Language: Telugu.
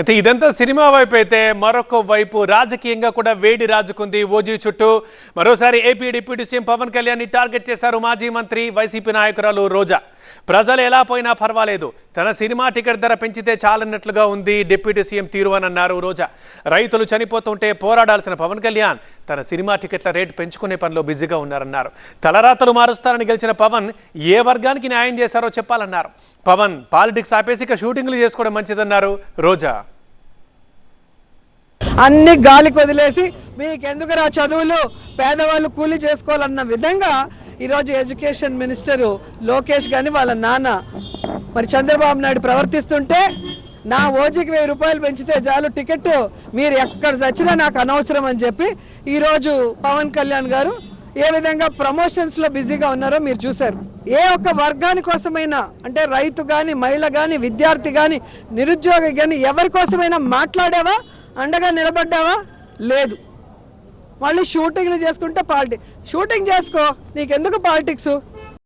అయితే ఇదంతా సినిమా వైపు అయితే మరొక వైపు రాజకీయంగా కూడా వేడి రాజుకుంది ఓజీ చుట్టూ. మరోసారి ఏపీ డిప్యూటీ సీఎం పవన్ కళ్యాణ్ని టార్గెట్ చేశారు మాజీ మంత్రి వైసీపీ నాయకురాలు రోజా. ప్రజలు ఎలా పోయినా పర్వాలేదు. తన సినిమా టికెట్ ధర పెంచితే చాలన్నట్లుగా ఉంది డిప్యూటీ సీఎం తీరు అని అన్నారు రోజా. రైతులు చనిపోతుంటే పోరాడాల్సిన పవన్ కళ్యాణ్ తన సినిమా టికెట్ల రేటు పెంచుకునే పనిలో బిజీగా ఉన్నారన్నారు. తలరాతలు మారుస్తారని గెలిచిన పవన్ ఏ వర్గానికి న్యాయం చేశారో చెప్పాలన్నారు. పవన్ పాలిటిక్స్ ఆపేసి ఇక షూటింగ్లు చేసుకోవడం మంచిదన్నారు రోజా. అన్ని గాలికి వదిలేసి మీకెందుకురా చదువులు? పేదవాళ్ళు కూలి చేసుకోవాలన్న విధంగా ఈరోజు ఎడ్యుకేషన్ మినిస్టరు లోకేష్ కానీ వాళ్ళ నాన్న మరి చంద్రబాబు నాయుడు ప్రవర్తిస్తుంటే నా ఓజీకి వెయ్యి రూపాయలు పెంచితే చాలు టికెట్ మీరు ఎక్కడ చచ్చినా నాకు అనవసరం అని చెప్పి ఈరోజు పవన్ కళ్యాణ్ గారు ఏ విధంగా ప్రమోషన్స్లో బిజీగా ఉన్నారో మీరు చూశారు. ఏ ఒక్క వర్గాని కోసమైనా అంటే రైతు కానీ మహిళ కానీ విద్యార్థి కానీ నిరుద్యోగి కానీ ఎవరి కోసమైనా మాట్లాడావా? అండగా నిలబడ్డావా? లేదు. మళ్ళీ షూటింగ్లు చేసుకుంటే పాలిటిక్స్ షూటింగ్ చేసుకో. నీకెందుకు పాలిటిక్స్